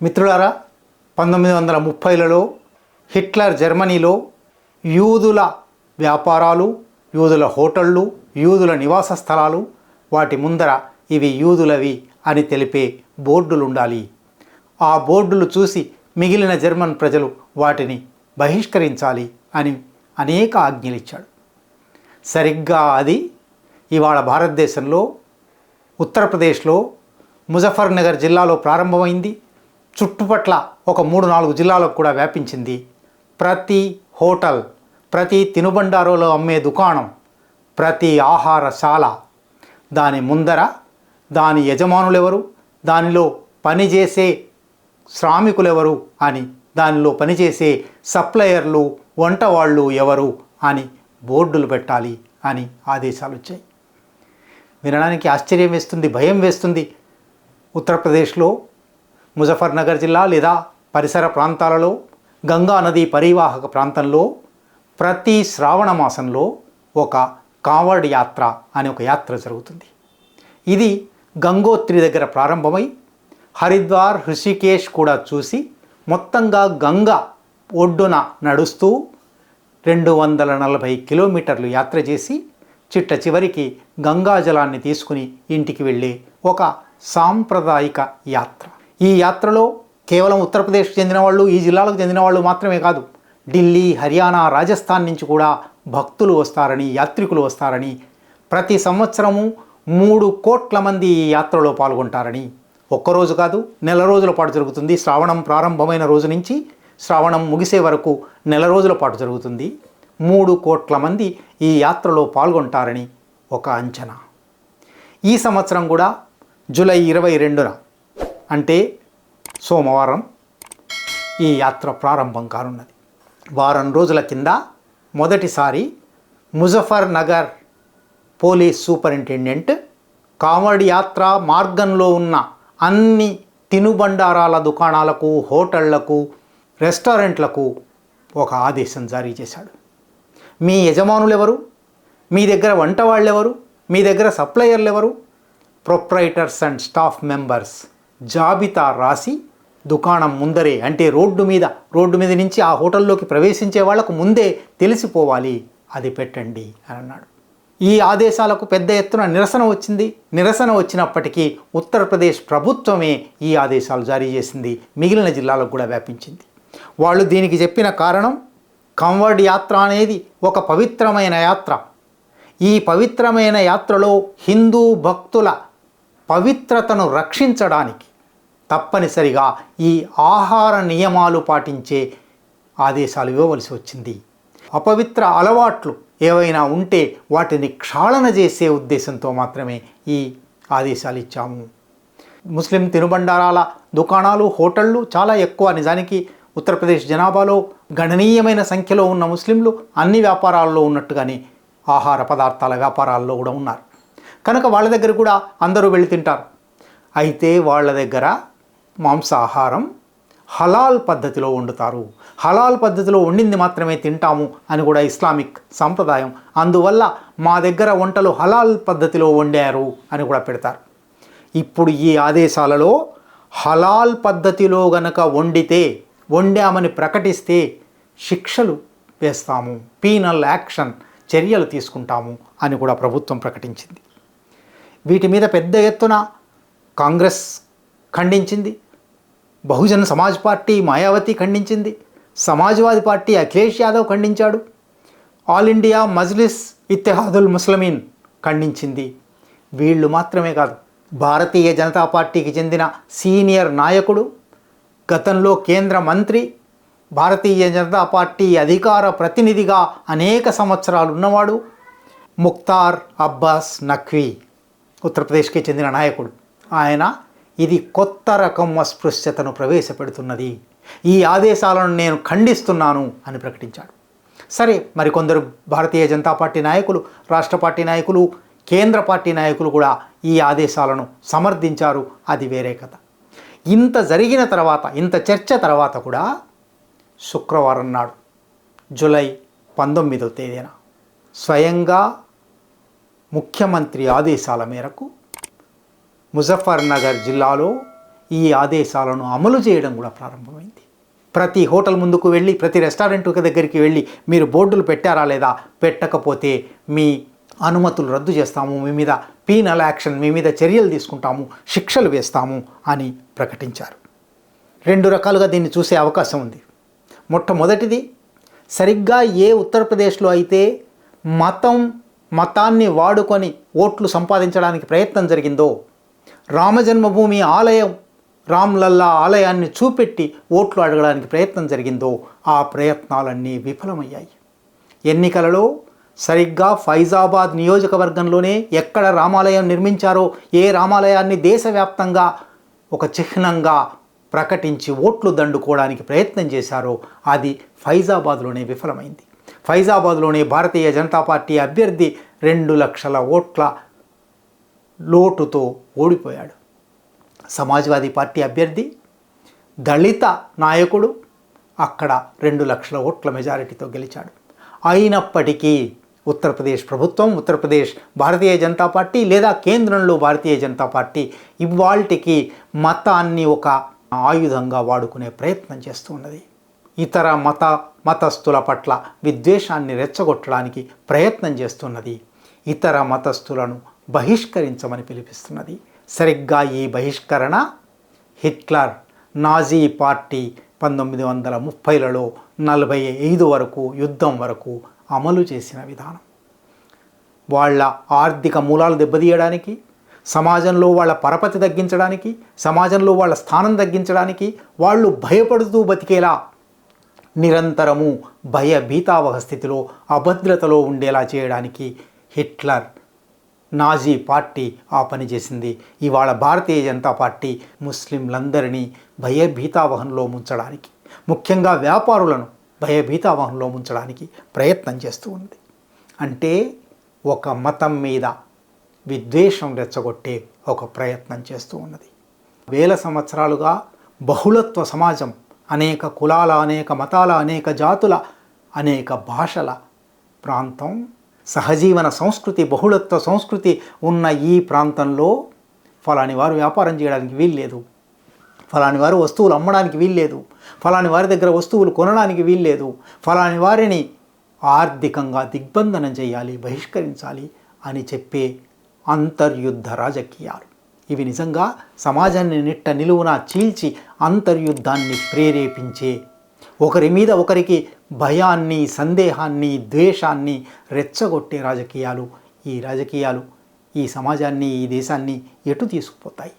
మిత్రులారా పంతొమ్మిది వందల ముప్పైలలో హిట్లర్ జర్మనీలో యూదుల వ్యాపారాలు యూదుల హోటళ్ళు యూదుల నివాస స్థలాలు వాటి ముందర ఇవి యూదులవి అని తెలిపే బోర్డులు ఉండాలి ఆ బోర్డులు చూసి మిగిలిన జర్మన్ ప్రజలు వాటిని బహిష్కరించాలి అని అనేక ఆజ్ఞలు ఇచ్చాడు సరిగ్గా అది ఇవాళ భారతదేశంలో ఉత్తరప్రదేశ్లో ముజఫర్నగర్ జిల్లాలో ప్రారంభమైంది. చుట్టుపట్ల ఒక మూడు నాలుగు జిల్లాలకు కూడా వ్యాపించింది. ప్రతి హోటల్ ప్రతి తినుబండారోలో అమ్మే దుకాణం ప్రతి ఆహారశాల దాని ముందర దాని యజమానులెవరు దానిలో పనిచేసే శ్రామికులెవరు అని దానిలో పనిచేసే సప్లయర్లు వంటవాళ్ళు ఎవరు అని బోర్డులు పెట్టాలి అని ఆదేశాలు వచ్చాయి వినడానికి ఆశ్చర్యం వేస్తుంది భయం వేస్తుంది. ఉత్తరప్రదేశ్లో ముజఫర్నగర్ జిల్లా లేదా పరిసర ప్రాంతాలలో గంగా నది పరివాహక ప్రాంతంలో ప్రతి శ్రావణ మాసంలో ఒక కావడ్ యాత్ర అనే ఒక యాత్ర జరుగుతుంది. ఇది గంగోత్రి దగ్గర ప్రారంభమై హరిద్వార్ హృషికేశ్ కూడా చూసి మొత్తంగా గంగ ఒడ్డున నడుస్తూ రెండు వందల నలభై కిలోమీటర్లు యాత్ర చేసి చిట్ట చివరికి గంగాజలాన్ని తీసుకుని ఇంటికి వెళ్ళే ఒక సాంప్రదాయిక యాత్ర. ఈ యాత్రలో కేవలం ఉత్తరప్రదేశ్ చెందిన వాళ్ళు ఈ జిల్లాలకు చెందిన వాళ్ళు మాత్రమే కాదు ఢిల్లీ హర్యానా రాజస్థాన్ నుంచి కూడా భక్తులు వస్తారని యాత్రికులు వస్తారని ప్రతి సంవత్సరము మూడు కోట్ల మంది ఈ యాత్రలో పాల్గొంటారని. ఒక్కరోజు కాదు నెల రోజుల పాటు జరుగుతుంది. శ్రావణం ప్రారంభమైన రోజు నుంచి శ్రావణం ముగిసే వరకు నెల రోజుల పాటు జరుగుతుంది. మూడు కోట్ల మంది ఈ యాత్రలో పాల్గొంటారని ఒక అంచనా. ఈ సంవత్సరం కూడా జూలై ఇరవై రెండున అంటే సోమవారం ఈ యాత్ర ప్రారంభం కానున్నది. వారం రోజుల కింద మొదటిసారి ముజఫర్ నగర్ పోలీస్ సూపరింటెండెంట్ కావడి యాత్ర మార్గంలో ఉన్న అన్ని తినుబండారాల దుకాణాలకు హోటళ్ళకు రెస్టారెంట్లకు ఒక ఆదేశం జారీ చేశాడు. మీ యజమానులు ఎవరు మీ దగ్గర వంట వాళ్ళు ఎవరు మీ దగ్గర సప్లయర్లు ఎవరు ప్రొప్రైటర్స్ అండ్ స్టాఫ్ మెంబర్స్ జాబితా రాసి దుకాణం ముందరే అంటే రోడ్డు మీద రోడ్డు మీద నుంచి ఆ హోటల్లోకి ప్రవేశించే వాళ్ళకు ముందే తెలిసిపోవాలి. అది పెట్టండి అని అన్నాడు. ఈ ఆదేశాలకు పెద్ద ఎత్తున నిరసన వచ్చింది. నిరసన వచ్చినప్పటికీ ఉత్తరప్రదేశ్ ప్రభుత్వమే ఈ ఆదేశాలు జారీ చేసింది. మిగిలిన జిల్లాలకు కూడా వ్యాపించింది. వాళ్ళు దీనికి చెప్పిన కారణం కంవర్డ్ యాత్ర అనేది ఒక పవిత్రమైన యాత్ర. ఈ పవిత్రమైన యాత్రలో హిందూ భక్తుల పవిత్రతను రక్షించడానికి తప్పనిసరిగా ఈ ఆహార నియమాలు పాటించే ఆదేశాలు ఇవ్వవలసి వచ్చింది. అపవిత్ర అలవాట్లు ఏవైనా ఉంటే వాటిని క్షాళన చేసే ఉద్దేశంతో మాత్రమే ఈ ఆదేశాలు ఇచ్చాము. ముస్లిం తినుబండారాల దుకాణాలు హోటళ్ళు చాలా ఎక్కువ. నిజానికి ఉత్తరప్రదేశ్ జనాభాలో గణనీయమైన సంఖ్యలో ఉన్న ముస్లింలు అన్ని వ్యాపారాల్లో ఉన్నట్టుగానే ఆహార పదార్థాల వ్యాపారాల్లో కూడా ఉన్నారు. కనుక వాళ్ళ దగ్గర కూడా అందరూ వెళ్ళి తింటారు. అయితే వాళ్ళ దగ్గర మాంసాహారం హలాల్ పద్ధతిలో వండుతారు. హలాల్ పద్ధతిలో వండింది మాత్రమే తింటాము అని కూడా ఇస్లామిక్ సంప్రదాయం. అందువల్ల మా దగ్గర వంటలు హలాల్ పద్ధతిలో వండారు అని కూడా పెడతారు. ఇప్పుడు ఈ ఆదేశాలలో హలాల్ పద్ధతిలో గనక వండితే వండామని ప్రకటిస్తే శిక్షలు వేస్తాము పీనల్ యాక్షన్ చర్యలు తీసుకుంటాము అని కూడా ప్రభుత్వం ప్రకటించింది. వీటి మీద పెద్ద ఎత్తున కాంగ్రెస్ ఖండించింది బహుజన సమాజ్ పార్టీ మాయావతి ఖండించింది సమాజ్వాదీ పార్టీ అఖిలేష్ యాదవ్ ఖండించాడు ఆల్ ఇండియా మజ్లిస్ ఇత్తెహాదుల్ ముస్లిమీన్ ఖండించింది. వీళ్ళు మాత్రమే కాదు భారతీయ జనతా పార్టీకి చెందిన సీనియర్ నాయకుడు గతంలో కేంద్ర మంత్రి భారతీయ జనతా పార్టీ అధికార ప్రతినిధిగా అనేక సంవత్సరాలు ఉన్నవాడు ముక్తార్ అబ్బాస్ నఖ్వీ ఉత్తరప్రదేశ్కి చెందిన నాయకుడు. ఆయన ఇది కొత్త రకం అస్పృశ్యతను ప్రవేశపెడుతున్నది. ఈ ఆదేశాలను నేను ఖండిస్తున్నాను అని ప్రకటించాడు. సరే మరికొందరు భారతీయ జనతా పార్టీ నాయకులు రాష్ట్ర పార్టీ నాయకులు కేంద్ర పార్టీ నాయకులు కూడా ఈ ఆదేశాలను సమర్థించారు. అది వేరే కథ. ఇంత జరిగిన తర్వాత ఇంత చర్చ తర్వాత కూడా శుక్రవారం నాడు జూలై పంతొమ్మిదవ తేదీన స్వయంగా ముఖ్యమంత్రి ఆదేశాల మేరకు ముజఫర్నగర్ జిల్లాలో ఈ ఆదేశాలను అమలు చేయడం కూడా ప్రారంభమైంది. ప్రతి హోటల్ ముందుకు వెళ్ళి ప్రతి రెస్టారెంట్ దగ్గరికి వెళ్ళి మీరు బోర్డులు పెట్టారా లేదా? పెట్టకపోతే మీ అనుమతులు రద్దు చేస్తాము మీ మీద పీనల్ యాక్షన్ మీ మీద చర్యలు తీసుకుంటాము శిక్షలు వేస్తాము అని ప్రకటించారు. రెండు రకాలుగా దీన్ని చూసే అవకాశం ఉంది. మొట్టమొదటిది సరిగ్గా ఏ ఉత్తరప్రదేశ్లో అయితే మతం మతాన్ని వాడుకొని ఓట్లు సంపాదించడానికి ప్రయత్నం జరిగిందో రామజన్మభూమి ఆలయం రామ్లల్లా ఆలయాన్ని చూపెట్టి ఓట్లు అడగడానికి ప్రయత్నం జరిగిందో ఆ ప్రయత్నాలన్నీ విఫలమయ్యాయి. ఎన్నికలలో సరిగ్గా ఫైజాబాద్ నియోజకవర్గంలోనే ఎక్కడ రామాలయం నిర్మించారో ఏ రామాలయాన్ని దేశవ్యాప్తంగా ఒక చిహ్నంగా ప్రకటించి ఓట్లు దండుకోవడానికి ప్రయత్నం చేశారో అది ఫైజాబాద్లోనే విఫలమైంది. ఫైజాబాద్లోనే భారతీయ జనతా పార్టీ అభ్యర్థి రెండు లక్షల ఓట్ల లోటుతో ఓడిపోయాడు. సమాజ్వాదీ పార్టీ అభ్యర్థి దళిత నాయకుడు అక్కడ రెండు లక్షల ఓట్ల మెజారిటీతో గెలిచాడు. అయినప్పటికీ ఉత్తరప్రదేశ్ ప్రభుత్వం ఉత్తరప్రదేశ్ భారతీయ జనతా పార్టీ లేదా కేంద్రంలో భారతీయ జనతా పార్టీ ఇవాల్టికి మతాన్ని ఒక ఆయుధంగా వాడుకునే ప్రయత్నం చేస్తూ ఉన్నది ఇతర మత మతస్థుల పట్ల విద్వేషాన్ని రెచ్చగొట్టడానికి ప్రయత్నం చేస్తున్నది. ఇతర మతస్థులను బహిష్కరించమని పిలిపిస్తున్నది. సరిగ్గా ఈ బహిష్కరణ హిట్లర్ నాజీ పార్టీ పంతొమ్మిది వందల ముప్పైలలో నలభై ఐదు వరకు యుద్ధం వరకు అమలు చేసిన విధానం. వాళ్ళ ఆర్థిక మూలాలు దెబ్బతీయడానికి సమాజంలో వాళ్ళ పరపతి తగ్గించడానికి సమాజంలో వాళ్ళ స్థానం తగ్గించడానికి వాళ్ళు భయపడుతూ బతికేలా నిరంతరము భయభీతావహ స్థితిలో అభద్రతలో ఉండేలా చేయడానికి హిట్లర్ నాజీ పార్టీ ఆ పని చేసింది. ఇవాళ భారతీయ జనతా పార్టీ ముస్లింలందరినీ భయభీతావహంలో ముంచడానికి ముఖ్యంగా వ్యాపారులను భయభీతావహంలో ఉంచడానికి ప్రయత్నం చేస్తూ ఉంది. అంటే ఒక మతం మీద విద్వేషం రెచ్చగొట్టే ఒక ప్రయత్నం చేస్తూ ఉన్నది. వేల సంవత్సరాలుగా బహుళత్వ సమాజం అనేక కులాల అనేక మతాల అనేక జాతుల అనేక భాషల ప్రాంతం సహజీవన సంస్కృతి బహుళత్వ సంస్కృతి ఉన్న ఈ ప్రాంతంలో ఫలాని వారు వ్యాపారం చేయడానికి వీల్లేదు. ఫలాని వారు వస్తువులు అమ్మడానికి వీల్లేదు. ఫలాని వారి దగ్గర వస్తువులు కొనడానికి వీల్లేదు. ఫలాని వారిని ఆర్థికంగా దిగ్బంధనం చేయాలి బహిష్కరించాలి అని చెప్పే అంతర్యుద్ధ రాజకీయాలు. ఇవి నిజంగా సమాజాన్ని నిట్ట నిలువున చీల్చి అంతర్యుద్ధాన్ని ప్రేరేపించే ఒకరి మీద ఒకరికి భయాన్ని సందేహాన్ని ద్వేషాన్ని రెచ్చగొట్టే రాజకీయాలు ఈ రాజకీయాలు ఈ సమాజాన్ని ఈ దేశాన్ని ఎటు తీసుకుపోతాయి?